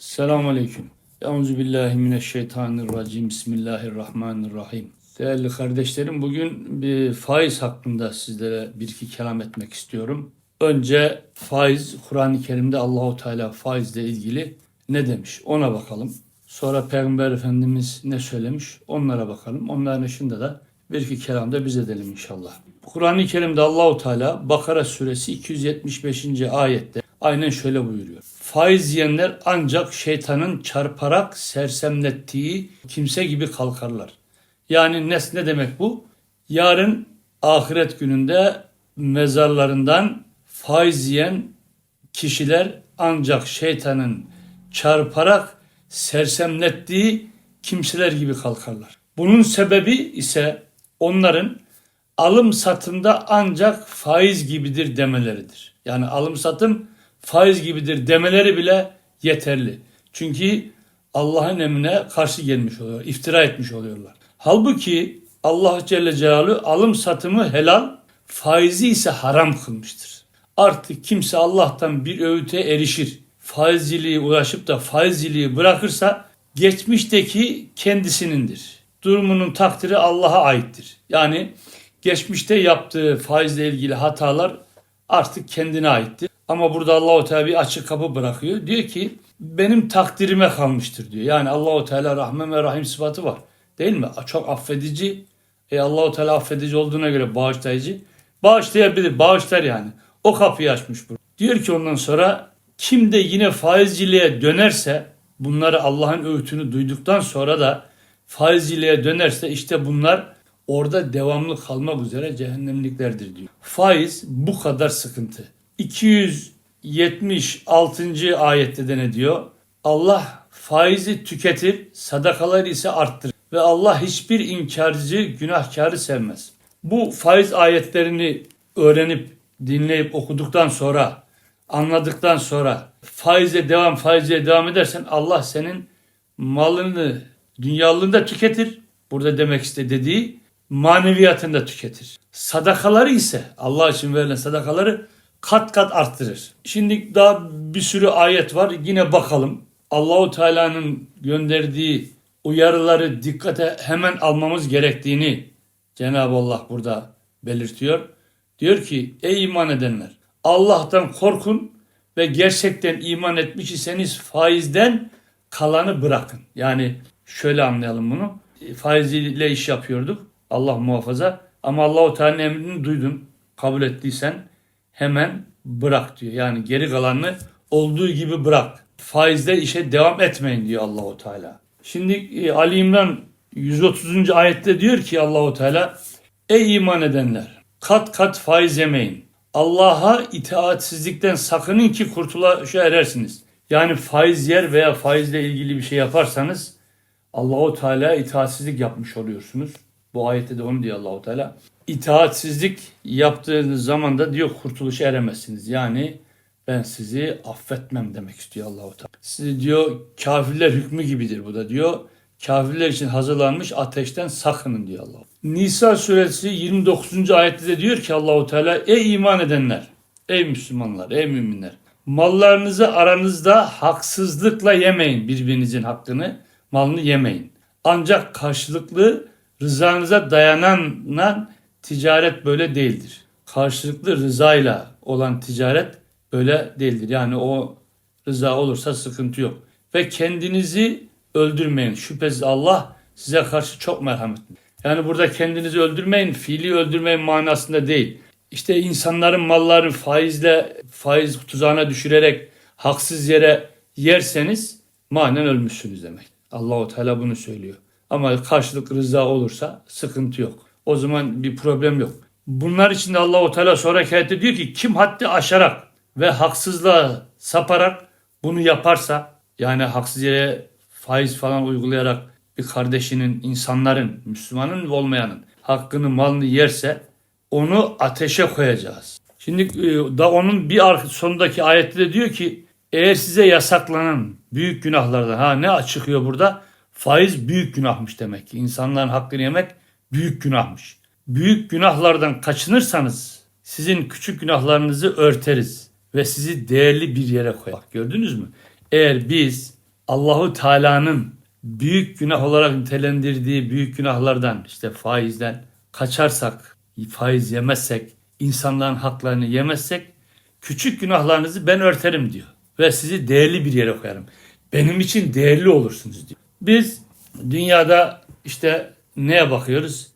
Selamun Aleyküm. Euzu billahi mineşşeytanirracim. Bismillahirrahmanirrahim. Değerli kardeşlerim bugün bir faiz hakkında sizlere bir iki kelam etmek istiyorum. Önce faiz Kur'an-ı Kerim'de Allahu Teala faizle ilgili ne demiş ona bakalım. Sonra Peygamber Efendimiz ne söylemiş onlara bakalım. Onların dışında da bir iki kelam da biz edelim inşallah. Kur'an-ı Kerim'de Allahu Teala Bakara suresi 275. ayette aynen şöyle buyuruyor. Faiz yiyenler ancak şeytanın çarparak sersemlettiği kimse gibi kalkarlar. Yani ne, ne demek bu? Yarın ahiret gününde mezarlarından faiz yiyen kişiler ancak şeytanın çarparak sersemlettiği kimseler gibi kalkarlar. Bunun sebebi ise onların alım satımda ancak faiz gibidir demeleridir. Yani alım satım faiz gibidir demeleri bile yeterli. Çünkü Allah'ın emrine karşı gelmiş oluyor, iftira etmiş oluyorlar. Halbuki Allah Celle Celaluhu alım satımı helal, faizi ise haram kılmıştır. Artık kimse Allah'tan bir öğüte erişir, faizciliği ulaşıp da faizciliği bırakırsa geçmişteki kendisinindir. Durumunun takdiri Allah'a aittir. Yani geçmişte yaptığı faizle ilgili hatalar artık kendine aittir. Ama burada Allahu Teala bir açık kapı bırakıyor. Diyor ki benim takdirime kalmıştır diyor. Yani Allahu Teala Rahman ve Rahim sıfatı var. Değil mi? Çok affedici. E Allahu Teala affedici olduğuna göre bağışlayıcı. Bağışlayabilir, bağışlar yani. O kapıyı açmış bu. Diyor ki ondan sonra kim de yine faizciliğe dönerse bunları Allah'ın öğütünü duyduktan sonra da faizciliğe dönerse işte bunlar orada devamlı kalmak üzere cehennemliklerdir diyor. Faiz bu kadar sıkıntı. 276. ayette de ne diyor? Allah faizi tüketir, sadakaları ise arttırır. Ve Allah hiçbir inkarcı, günahkarı sevmez. Bu faiz ayetlerini öğrenip, dinleyip, okuduktan sonra, anladıktan sonra faize devam, faize devam edersen Allah senin malını dünyalığında tüketir. Burada demek istediği maneviyatında tüketir. Sadakaları ise Allah için verilen sadakaları kat kat arttırır. Şimdi daha bir sürü ayet var. Yine bakalım. Allahu Teala'nın gönderdiği uyarıları dikkate hemen almamız gerektiğini Cenab-ı Allah burada belirtiyor. Diyor ki ey iman edenler Allah'tan korkun ve gerçekten iman etmiş iseniz faizden kalanı bırakın. Yani şöyle anlayalım bunu. Faiziyle iş yapıyorduk. Allah muhafaza. Ama Allahu Teala'nın emrini duydun. Kabul ettiysen hemen bırak diyor. Yani geri kalanını olduğu gibi bırak. Faizde işe devam etmeyin diyor Allahu Teala. Şimdi e, Ali İmran 130. ayette diyor ki Allahu Teala Ey iman edenler kat kat faiz yemeyin. Allah'a itaatsizlikten sakının ki kurtuluşa erersiniz. Yani faiz yer veya faizle ilgili bir şey yaparsanız Allahu Teala itaatsizlik yapmış oluyorsunuz. Bu ayette de onu diyor Allahu Teala. İtaatsizlik yaptığınız zaman da diyor kurtuluşa eremezsiniz. Yani ben sizi affetmem demek istiyor Allahu Teala. Sizi diyor kafirler hükmü gibidir bu da diyor. Kafirler için hazırlanmış ateşten sakının diyor Allah. Nisa suresi 29. ayette de diyor ki Allahu Teala ey iman edenler, ey Müslümanlar, ey müminler. Mallarınızı aranızda haksızlıkla yemeyin birbirinizin hakkını, malını yemeyin. Ancak karşılıklı rızanıza dayanan ticaret böyle değildir. Karşılıklı rızayla olan ticaret böyle değildir. Yani o rıza olursa sıkıntı yok. Ve kendinizi öldürmeyin. Şüphesiz Allah size karşı çok merhametli. Yani burada kendinizi öldürmeyin, fiili öldürmeyin manasında değil. İşte insanların mallarını faizle, faiz tuzağına düşürerek haksız yere yerseniz manen ölmüşsünüz demek. Allahu Teala bunu söylüyor. Ama karşılık rıza olursa sıkıntı yok. O zaman bir problem yok. Bunlar için de Allahu Teala sonraki ayette diyor ki kim haddi aşarak ve haksızlığa saparak bunu yaparsa yani haksız yere faiz falan uygulayarak bir kardeşinin, insanların, Müslümanın ve olmayanın hakkını, malını yerse onu ateşe koyacağız. Şimdi e, da onun bir sonundaki ayette de diyor ki eğer size yasaklanan büyük günahlardan ha ne çıkıyor burada? Faiz büyük günahmış demek ki. İnsanların hakkını yemek büyük günahmış. Büyük günahlardan kaçınırsanız sizin küçük günahlarınızı örteriz ve sizi değerli bir yere koyar. Bak gördünüz mü? Eğer biz Allahu Teala'nın büyük günah olarak nitelendirdiği büyük günahlardan işte faizden kaçarsak, faiz yemezsek, insanların haklarını yemezsek küçük günahlarınızı ben örterim diyor. Ve sizi değerli bir yere koyarım. Benim için değerli olursunuz diyor. Biz dünyada işte neye bakıyoruz?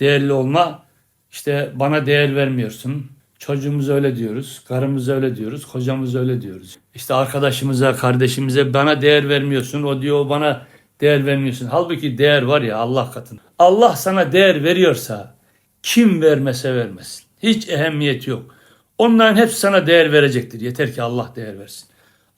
Değerli olma işte bana değer vermiyorsun. Çocuğumuza öyle diyoruz, karımıza öyle diyoruz, kocamıza öyle diyoruz. İşte arkadaşımıza, kardeşimize bana değer vermiyorsun. O diyor bana değer vermiyorsun. Halbuki değer var ya Allah katında. Allah sana değer veriyorsa kim vermese vermesin. Hiç ehemmiyeti yok. Onların hepsi sana değer verecektir. Yeter ki Allah değer versin.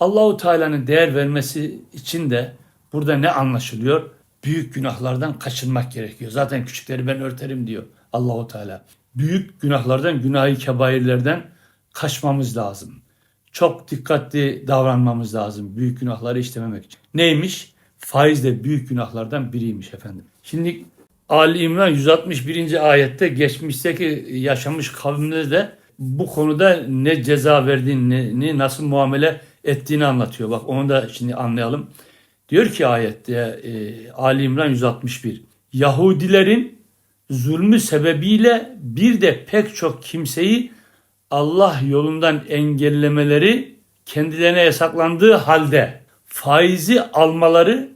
Allahu Teala'nın değer vermesi için de burada ne anlaşılıyor? Büyük günahlardan kaçınmak gerekiyor. Zaten küçükleri ben örterim diyor Allahu Teala. Büyük günahlardan, günahı kebairlerden kaçmamız lazım. Çok dikkatli davranmamız lazım büyük günahları işlememek için. Neymiş? Faiz de büyük günahlardan biriymiş efendim. Şimdi Ali İmran 161. ayette geçmişteki yaşamış kavimlere de bu konuda ne ceza verdiğini, nasıl muamele ettiğini anlatıyor. Bak onu da şimdi anlayalım. Diyor ki ayette e, Ali İmran 161. Yahudilerin zulmü sebebiyle bir de pek çok kimseyi Allah yolundan engellemeleri kendilerine yasaklandığı halde faizi almaları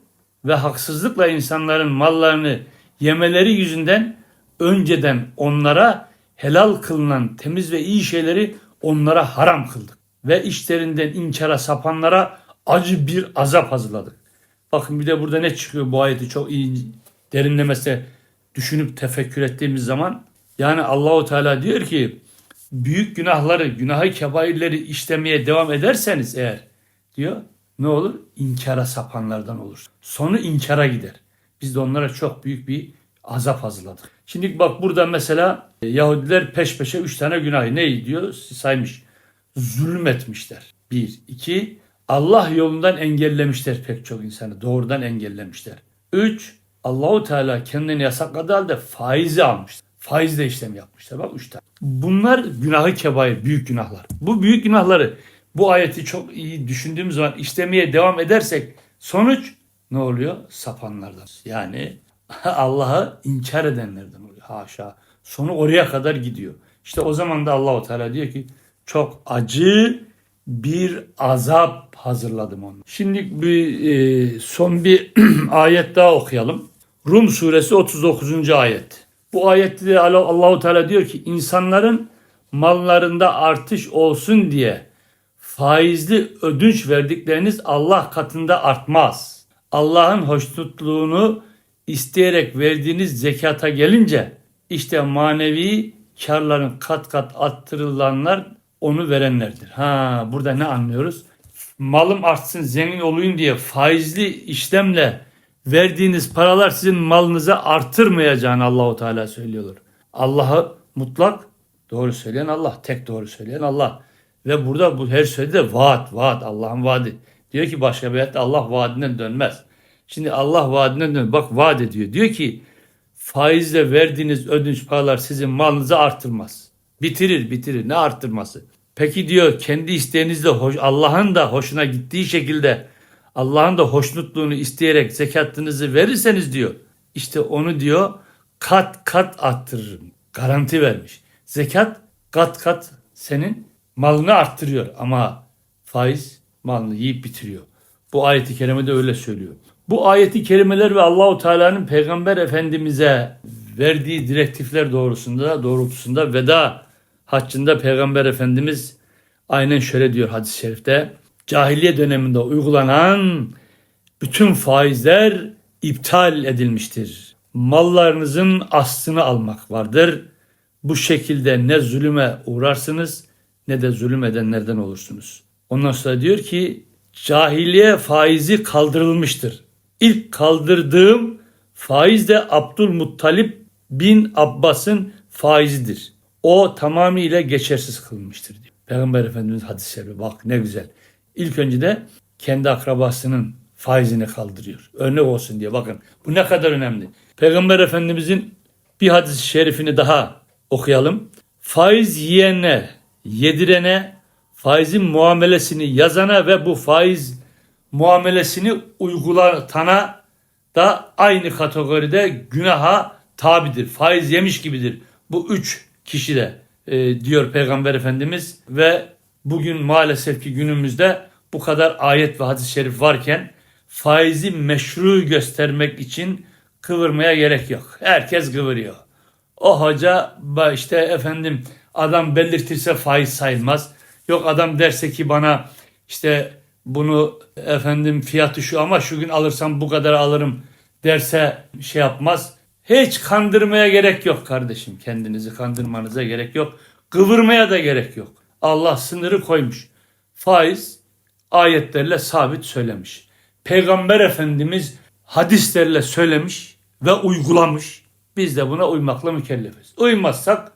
ve haksızlıkla insanların mallarını yemeleri yüzünden önceden onlara helal kılınan temiz ve iyi şeyleri onlara haram kıldık. Ve işlerinden inkara sapanlara acı bir azap hazırladık. Bakın bir de burada ne çıkıyor bu ayeti çok iyi derinlemesine düşünüp tefekkür ettiğimiz zaman yani Allahu Teala diyor ki büyük günahları, günahı kebairleri işlemeye devam ederseniz eğer diyor ne olur? İnkara sapanlardan olur. Sonu inkara gider. Biz de onlara çok büyük bir azap hazırladık. Şimdi bak burada mesela e, Yahudiler peş peşe üç tane günahı ne diyor? Saymış. Zulmetmişler. Bir. iki Allah yolundan engellemişler pek çok insanı. Doğrudan engellemişler. Üç. Allahu Teala kendini yasakladığı halde faizi almış. Faizle işlem yapmışlar. Bak üç tane. Bunlar günahı kebair, büyük günahlar. Bu büyük günahları bu ayeti çok iyi düşündüğümüz zaman işlemeye devam edersek sonuç ne oluyor? Sapanlardan. Yani Allah'ı inkar edenlerden oluyor. Haşa. Sonu oraya kadar gidiyor. İşte o zaman da Allahu Teala diyor ki çok acı bir azap hazırladım onu. Şimdi bir e, son bir ayet daha okuyalım. Rum suresi 39. ayet. Bu ayette de Allah- Allahu Teala diyor ki insanların mallarında artış olsun diye faizli ödünç verdikleriniz Allah katında artmaz. Allah'ın hoşnutluğunu isteyerek verdiğiniz zekata gelince işte manevi karların kat kat arttırılanlar onu verenlerdir. Ha burada ne anlıyoruz? Malım artsın zengin olayım diye faizli işlemle verdiğiniz paralar sizin malınıza artırmayacağını Allahu Teala söylüyorlar. Allah'ı mutlak doğru söyleyen Allah, tek doğru söyleyen Allah. Ve burada bu her söylediği vaat, vaat, Allah'ın vaadi. Diyor ki başka bir ayette Allah vaadinden dönmez. Şimdi Allah vaadinden dönmez. Bak vaat ediyor. Diyor ki faizle verdiğiniz ödünç paralar sizin malınızı artırmaz. Bitirir, bitirir. Ne arttırması? Peki diyor kendi isteğinizle Allah'ın da hoşuna gittiği şekilde Allah'ın da hoşnutluğunu isteyerek zekatınızı verirseniz diyor. işte onu diyor kat kat arttırırım. Garanti vermiş. Zekat kat kat senin malını arttırıyor ama faiz malını yiyip bitiriyor. Bu ayeti kerimede öyle söylüyor. Bu ayeti kerimeler ve Allahu Teala'nın peygamber efendimize verdiği direktifler doğrusunda doğrultusunda veda haccında peygamber efendimiz aynen şöyle diyor hadis-i şerifte. Cahiliye döneminde uygulanan bütün faizler iptal edilmiştir. Mallarınızın aslını almak vardır. Bu şekilde ne zulüme uğrarsınız ne de zulüm edenlerden olursunuz. Ondan sonra diyor ki cahiliye faizi kaldırılmıştır. İlk kaldırdığım faiz de Abdülmuttalip bin Abbas'ın faizidir. O tamamıyla geçersiz kılınmıştır diyor. Peygamber Efendimiz hadis-i şerifi bak ne güzel. İlk önce de kendi akrabasının faizini kaldırıyor. Örnek olsun diye bakın. Bu ne kadar önemli. Peygamber Efendimizin bir hadis-i şerifini daha okuyalım. Faiz yiyene, yedirene, faizin muamelesini yazana ve bu faiz muamelesini uygulatana da aynı kategoride günaha tabidir. Faiz yemiş gibidir. Bu üç kişi de e, diyor Peygamber Efendimiz ve bugün maalesef ki günümüzde bu kadar ayet ve hadis-i şerif varken faizi meşru göstermek için kıvırmaya gerek yok. Herkes kıvırıyor. O hoca işte efendim adam belirtirse faiz sayılmaz. Yok adam derse ki bana işte bunu efendim fiyatı şu ama şu gün alırsam bu kadar alırım derse şey yapmaz. Hiç kandırmaya gerek yok kardeşim. Kendinizi kandırmanıza gerek yok. Kıvırmaya da gerek yok. Allah sınırı koymuş. Faiz ayetlerle sabit söylemiş. Peygamber Efendimiz hadislerle söylemiş ve uygulamış. Biz de buna uymakla mükellefiz. Uymazsak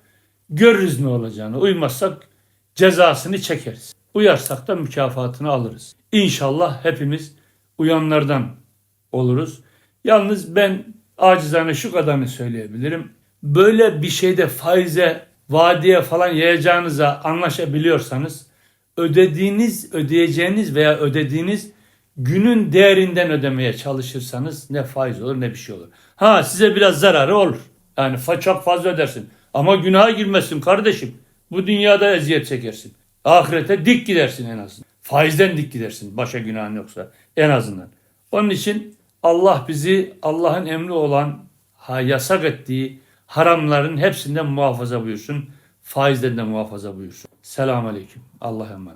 görürüz ne olacağını. Uymazsak cezasını çekeriz. Uyarsak da mükafatını alırız. İnşallah hepimiz uyanlardan oluruz. Yalnız ben acizane şu kadarını söyleyebilirim. Böyle bir şeyde faize, vadiye falan yayacağınıza anlaşabiliyorsanız ödediğiniz, ödeyeceğiniz veya ödediğiniz günün değerinden ödemeye çalışırsanız ne faiz olur ne bir şey olur. Ha size biraz zararı olur. Yani çok fazla ödersin. Ama günaha girmezsin kardeşim. Bu dünyada eziyet çekersin. Ahirete dik gidersin en azından. Faizden dik gidersin. Başa günahın yoksa en azından. Onun için Allah bizi Allah'ın emri olan ha, yasak ettiği haramların hepsinden muhafaza buyursun. Faizden de muhafaza buyursun. Selamun Aleyküm. Allah'a emanet.